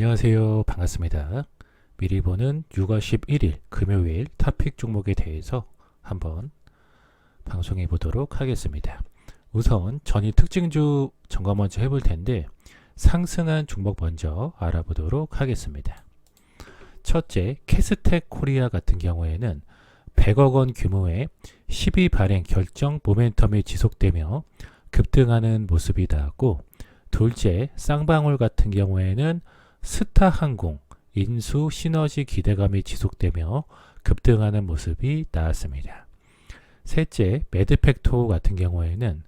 안녕하세요. 반갑습니다. 미리 보는 6월 11일 금요일 토픽 종목에 대해서 한번 방송해 보도록 하겠습니다. 우선 전일 특징주 점검 먼저 해볼 텐데 상승한 종목 먼저 알아보도록 하겠습니다. 첫째, 캐스텍 코리아 같은 경우에는 100억 원 규모의 12 발행 결정 모멘텀이 지속되며 급등하는 모습이 나왔고 둘째, 쌍방울 같은 경우에는 스타항공, 인수 시너지 기대감이 지속되며 급등하는 모습이 나왔습니다. 셋째, 매드팩토 같은 경우에는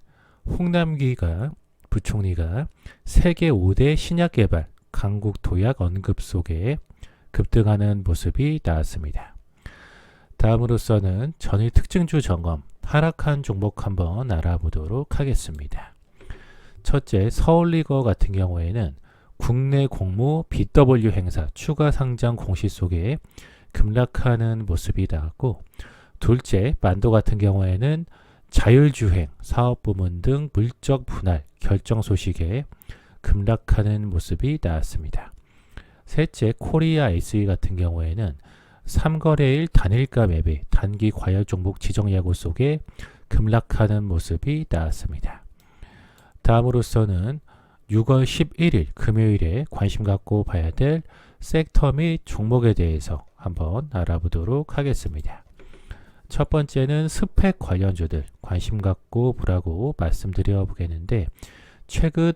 홍남기가 부총리가 세계 5대 신약 개발 강국 도약 언급 속에 급등하는 모습이 나왔습니다. 다음으로서는 전일 특징주 점검 하락한 종목 한번 알아보도록 하겠습니다. 첫째, 서울리거 같은 경우에는 국내 공모 BW 행사 추가 상장 공시 속에 급락하는 모습이 나왔고 둘째, 만도 같은 경우에는 자율주행 사업 부문 등 물적 분할 결정 소식에 급락하는 모습이 나왔습니다. 셋째, 코리아 SE 같은 경우에는 3거래일 단일가 매매 단기 과열 종목 지정 예고 속에 급락하는 모습이 나왔습니다. 다음으로서는 6월 11일 금요일에 관심 갖고 봐야 될 섹터 및 종목에 대해서 한번 알아보도록 하겠습니다. 첫 번째는 스펙 관련주들 관심 갖고 보라고 말씀드려 보겠는데 최근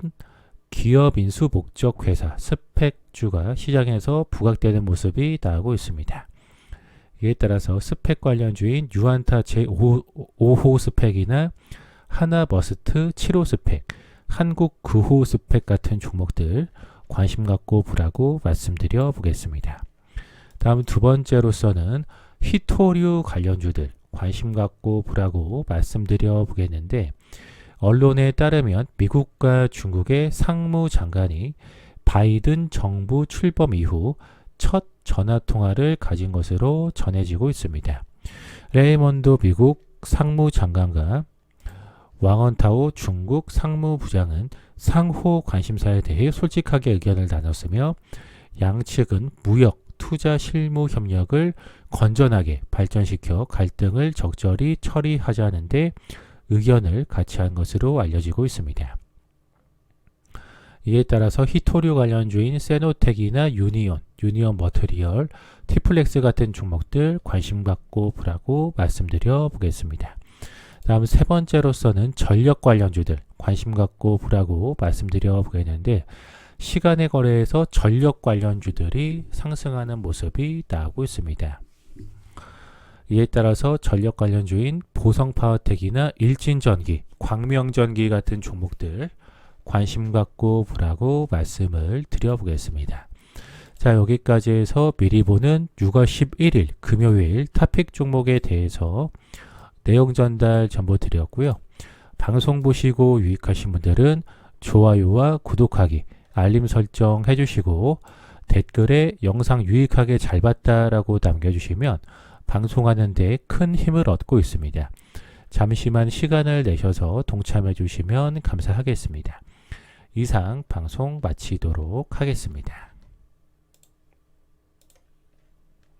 기업 인수 목적 회사 스펙주가 시장에서 부각되는 모습이 나오고 있습니다. 이에 따라서 스펙 관련주인 유안타 제5호 스펙이나 하나버스트 7호 스펙, 한국 9호 스펙 같은 종목들 관심 갖고 보라고 말씀드려 보겠습니다. 다음 두 번째로서는 히토류 관련주들 관심 갖고 보라고 말씀드려 보겠는데 언론에 따르면 미국과 중국의 상무장관이 바이든 정부 출범 이후 첫 전화 통화를 가진 것으로 전해지고 있습니다. 레이먼드 미국 상무장관과 왕원타오 중국 상무부장은 상호 관심사에 대해 솔직하게 의견을 나눴으며 양측은 무역, 투자 실무 협력을 건전하게 발전시켜 갈등을 적절히 처리하자는데 의견을 같이 한 것으로 알려지고 있습니다. 이에 따라서 히토류 관련주인 세노텍이나 유니온, 유니온 머터리얼, 티플렉스 같은 종목들 관심 갖고 보라고 말씀드려 보겠습니다. 다음 세 번째로서는 전력 관련주들 관심 갖고 보라고 말씀드려 보겠는데 시간의 거래에서 전력 관련주들이 상승하는 모습이 나오고 있습니다. 이에 따라서 전력 관련주인 보성파워텍이나 일진전기, 광명전기 같은 종목들 관심 갖고 보라고 말씀을 드려보겠습니다. 자 여기까지 해서 미리 보는 6월 11일 금요일 타픽 종목에 대해서 내용 전달 전부 드렸고요. 방송 보시고 유익하신 분들은 좋아요와 구독하기, 알림 설정 해주시고 댓글에 영상 유익하게 잘 봤다라고 남겨주시면 방송하는데 큰 힘을 얻고 있습니다. 잠시만 시간을 내셔서 동참해 주시면 감사하겠습니다. 이상 방송 마치도록 하겠습니다.